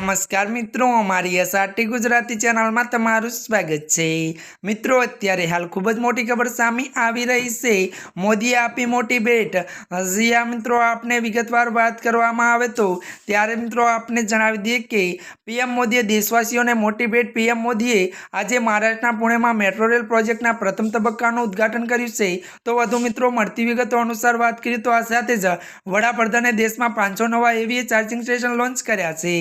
નમસ્કાર મિત્રો, અમારી એસઆરટી ગુજરાતી ચેનલમાં તમારું સ્વાગત છે. મિત્રો, અત્યારે હાલ ખૂબ જ મોટી ખબર સામે આવી રહી છે. મોદીએ આપી મોટી ભેટ. હજી આ મિત્રો, આપને વિગતવાર વાત કરવામાં આવે તો, ત્યારે મિત્રો, આપને જણાવી દઈએ કે, પીએમ મોદીએ દેશવાસીઓને મોટી ભેટ. પીએમ મોદીએ આજે મહારાષ્ટ્રના પુણેમાં મેટ્રો રેલ પ્રોજેક્ટના પ્રથમ તબક્કાનું ઉદ્ઘાટન કર્યું છે. તો વધુ મિત્રો, મળતી વિગતો અનુસાર વાત કરીએ તો આ સાથે જ વડાપ્રધાને દેશમાં પાંચસો નવા એવી ચાર્જિંગ સ્ટેશન લોન્ચ કર્યા છે.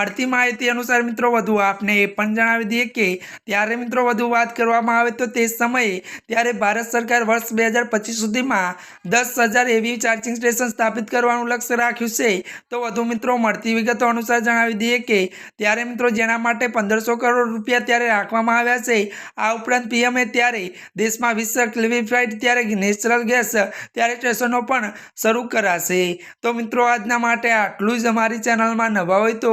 મળતી માહિતી અનુસાર મિત્રો, વધુ આપને એ પણ જણાવી દઈએ કે ત્યારે મિત્રો, વધુ વાત કરવામાં આવે તો તે સમયે ત્યારે ભારત સરકાર વર્ષ બે હજાર પચીસ સુધીમાં દસ હજાર એવી ચાર્જિંગ સ્ટેશન સ્થાપિત કરવાનું લક્ષ્ય રાખ્યું છે. તો વધુ મિત્રો, મળતી વિગતો અનુસાર જણાવી દઈએ કે ત્યારે મિત્રો, જેના માટે પંદરસો કરોડ રૂપિયા ત્યારે રાખવામાં આવ્યા છે. આ ઉપરાંત પીએમએ ત્યારે દેશમાં વિશ્વ ક્લિવિફાઈડ ત્યારે નેચરલ ગેસ ત્યારે સ્ટેશનો પણ શરૂ કરાશે. તો મિત્રો, આજના માટે આટલું જ. અમારી ચેનલમાં નવા હોય તો